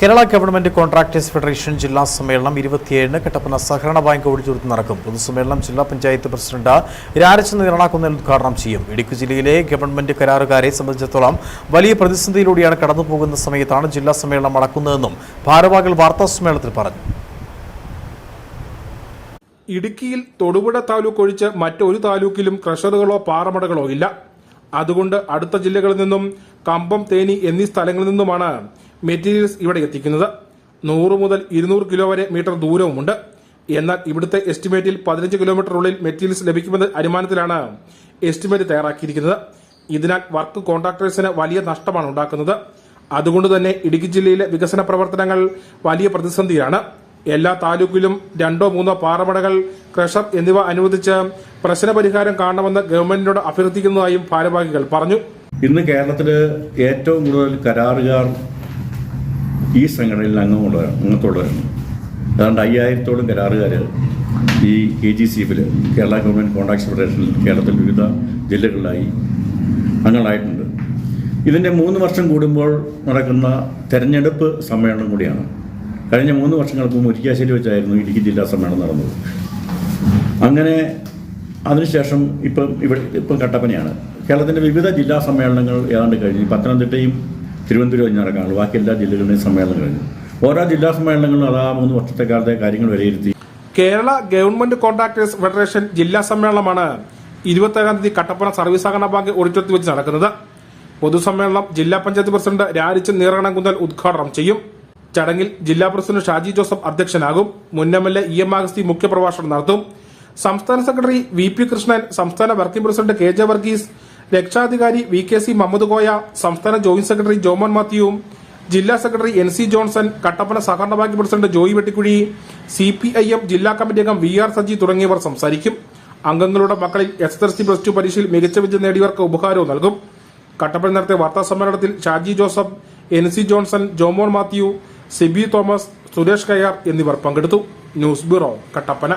Kerala government contractors federation ജില്ലാ സമ്മേളനം ഇരുപത്തിയേഴിന് കട്ടപ്പന സഹകരണ ബാങ്ക് ഓഡിറ്റോറിയത്തിൽ നടക്കും. പൊതുസമ്മേളനം ജില്ലാ പഞ്ചായത്ത് പ്രസിഡന്റ് രാരചന്ദ്ര നിറണാക്കുന്നതിൽ ഉദ്ഘാടനം ചെയ്യും. ഇടുക്കി ജില്ലയിലെ ഗവൺമെന്റ് കരാറുകാരെ സംബന്ധിച്ചിടത്തോളം വലിയ പ്രതിസന്ധിയിലൂടെയാണ് കടന്നുപോകുന്ന സമയത്താണ് ജില്ലാ സമ്മേളനം നടക്കുന്നതെന്നും ഭാരവാഹികൾ വാർത്താ സമ്മേളനത്തിൽ പറഞ്ഞു. ഇടുക്കിയിൽ തൊടുപുഴ താലൂക്ക് ഒഴിച്ച് മറ്റൊരു താലൂക്കിലും ക്രഷറുകളോ പാറമടകളോ ഇല്ല. അതുകൊണ്ട് അടുത്ത ജില്ലകളിൽ നിന്നും കമ്പം തേനി എന്നീ സ്ഥലങ്ങളിൽ നിന്നുമാണ് മെറ്റീരിയൽസ് ഇവിടെ എത്തിക്കുന്നത് നൂറ് മുതൽ ഇരുന്നൂറ് കിലോ വരെ മീറ്റർ ദൂരവുമുണ്ട്. എന്നാൽ ഇവിടുത്തെ എസ്റ്റിമേറ്റിൽ പതിനഞ്ച് കിലോമീറ്ററുള്ളിൽ മെറ്റീരിയൽസ് ലഭിക്കുമെന്ന അനുമാനത്തിലാണ് എസ്റ്റിമേറ്റ് തയ്യാറാക്കിയിരിക്കുന്നത്. ഇതിനാൽ വർക്ക് കോൺട്രാക്ടേഴ്സിന് വലിയ നഷ്ടമാണ് ഉണ്ടാക്കുന്നത്. അതുകൊണ്ട് തന്നെ ഇടുക്കി ജില്ലയിലെ വികസന പ്രവർത്തനങ്ങൾ വലിയ പ്രതിസന്ധിയാണ്. എല്ലാ താലൂക്കിലും രണ്ടോ മൂന്നോ പാറമടകൾ ക്രഷർ എന്നിവ അനുവദിച്ച് പ്രശ്നപരിഹാരം കാണണമെന്ന് ഗവൺമെന്റിനോട് അഭ്യർത്ഥിക്കുന്നതായും ഭാരവാഹികൾ പറഞ്ഞു. ഇന്ന് കേരളത്തിൽ ഏറ്റവും കൂടുതൽ കരാറുകാർ ഈ സംഘടനയിൽ അംഗമുള്ള അംഗത്തുള്ളവരാണ് ഏതാണ്ട് അയ്യായിരത്തോളം കരാറുകാർ ഈ കെ ജി സി എഫിൽ കേരള ഗവൺമെന്റ് കോൺട്രാക്ട്സ് ഫെഡറേഷനിൽ കേരളത്തിൽ വിവിധ ജില്ലകളിലായി അംഗങ്ങളായിട്ടുണ്ട്. ഇതിന്റെ മൂന്ന് വർഷം കൂടുമ്പോൾ നടക്കുന്ന തെരഞ്ഞെടുപ്പ് സമ്മേളനം കൂടിയാണ്. കഴിഞ്ഞ മൂന്ന് വർഷങ്ങൾക്ക് മുമ്പ് മുരിക്കാശ്ശേരി വെച്ചായിരുന്നു ഇടുക്കി ജില്ലാ സമ്മേളനം നടന്നത്. അങ്ങനെ അതിനുശേഷം ഇപ്പം ഇവിടെ ഇപ്പം കട്ടപ്പനയാണ്. കേരളത്തിന്റെ വിവിധ ജില്ലാ സമ്മേളനങ്ങൾ ഏതാണ്ട് കഴിഞ്ഞു. പത്തനംതിട്ടയും തിരുവനന്തപുരം കഴിഞ്ഞ് നടക്കാനുള്ളൂ. ബാക്കി എല്ലാ ജില്ലകളുടെയും സമ്മേളനം കഴിഞ്ഞു. ഓരോ ജില്ലാ സമ്മേളനങ്ങളും അതാ മൂന്ന് വർഷത്തെ കാലത്തെ കാര്യങ്ങൾ വിലയിരുത്തി. കേരള ഗവൺമെന്റ് കോൺട്രാക്ടേഴ്സ് ഫെഡറേഷൻ ജില്ലാ സമ്മേളനമാണ് ഇരുപത്തേഴാം തീയതി കട്ടപ്പന സർവീസ് സഹകരണ ബാങ്ക് ഓഡിറ്റോറിയത്തിൽ വെച്ച് നടക്കുന്നത്. പൊതുസമ്മേളനം ജില്ലാ പഞ്ചായത്ത് പ്രസിഡന്റ് രാരിച്ച് നീറകണംകുന്നൽ ഉദ്ഘാടനം ചെയ്യും. ചടങ്ങിൽ ജില്ലാ പ്രസിഡന്റ് ഷാജി ജോസഫ് അധ്യക്ഷനാകും. മുൻ M L A E M Agasthi മുഖ്യപ്രഭാഷണം നടത്തും. സംസ്ഥാന സെക്രട്ടറി വി പി കൃഷ്ണൻ സംസ്ഥാന working president K J Varghese രക്ഷാധികാരി V K C Muhammad Koya സംസ്ഥാന ജോയിന്റ് സെക്രട്ടറി ജോമോൻ മാത്യുവും ജില്ലാ secretary N C Johnson Kattappana സഹകരണ bank president Joy Vettikuzhi C P I M ജില്ലാ കമ്മിറ്റി അംഗം വി ആർ സജി തുടങ്ങിയവർ സംസാരിക്കും. അംഗങ്ങളുടെ മക്കളിൽ S S C plus two പരീക്ഷയിൽ മികച്ച വിജയം നേടിയവർക്ക് ഉപഹാരവും നൽകും. കട്ടപ്പന നടത്തിയ വാർത്താ സമ്മേളനത്തിൽ Shaji Joseph N C Johnson Jomon Mathew Sibi Thomas Suresh Kayyar എന്നിവർ പങ്കെടുത്തു. News bureau Kattappana.